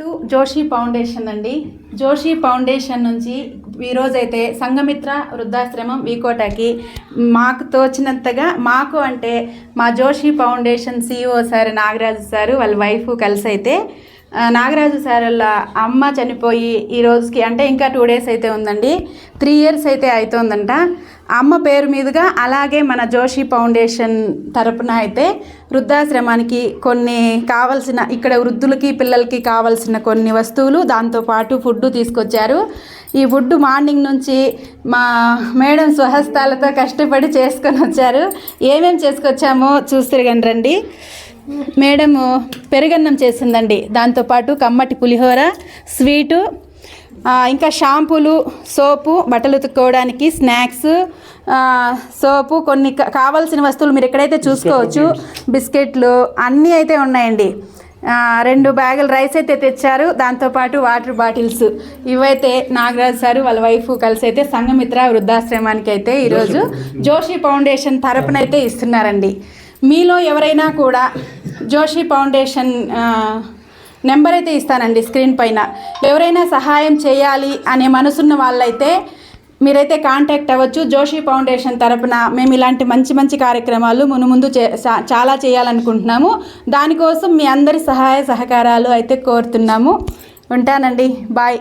To Joshi foundation అండి. Joshi foundation నుంచి ఈరోజైతే సంఘమిత్ర వృద్ధాశ్రమం వీకోటకి మాకు తోచినంతగా మాకు అంటే మా Joshi foundation CEO sir Nagaraju sir వాళ్ళ వైఫ్ కలిసి అయితే నాగరాజు సార్ వాళ్ళ అమ్మ చనిపోయి ఈ రోజుకి అంటే ఇంకా టూ డేస్ అయితే ఉందండి. త్రీ ఇయర్స్ అయితే అవుతుందంట అమ్మ పేరు మీదుగా అలాగే మన జోషి ఫౌండేషన్ తరపున అయితే వృద్ధాశ్రమానికి కొన్ని కావలసిన ఇక్కడ వృద్ధులకి పిల్లలకి కావాల్సిన కొన్ని వస్తువులు దాంతోపాటు ఫుడ్ తీసుకొచ్చారు. ఈ ఫుడ్ మార్నింగ్ నుంచి మా మేడం స్వహస్తాలతో కష్టపడి చేసుకొని వచ్చారు. ఏమేమి చేసుకొచ్చామో చూస్తారు రండి. మేడం పెరుగన్నం చేసిందండి. దాంతోపాటు కమ్మటి పులిహోర స్వీటు ఇంకా షాంపూలు సోపు బట్టలు ఉతుక్కోవడానికి స్నాక్స్ సోపు కొన్ని కావాల్సిన వస్తువులు మీరు ఎక్కడైతే చూసుకోవచ్చు బిస్కెట్లు అన్నీ అయితే ఉన్నాయండి. రెండు బ్యాగులు రైస్ అయితే తెచ్చారు. దాంతోపాటు వాటర్ బాటిల్స్. ఇవైతే నాగరాజు సారు వాళ్ళ వైఫ్ కలిసి అయితే సంఘమిత్ర వృద్ధాశ్రమానికి అయితే ఈరోజు జోషి ఫౌండేషన్ తరపున అయితే ఇస్తున్నారండి. మీలో ఎవరైనా కూడా జోషి ఫౌండేషన్ నెంబర్ అయితే ఇస్తానండి స్క్రీన్ పైన. ఎవరైనా సహాయం చేయాలి అనే మనసున్న వాళ్ళైతే మీరైతే కాంటాక్ట్ అవ్వచ్చు. జోషి ఫౌండేషన్ తరపున మేము ఇలాంటి మంచి మంచి కార్యక్రమాలు మును ముందు చే చాలా చేయాలనుకుంటున్నాము. దానికోసం మీ అందరి సహాయ సహకారాలు అయితే కోరుతున్నాము. ఉంటానండి. బాయ్.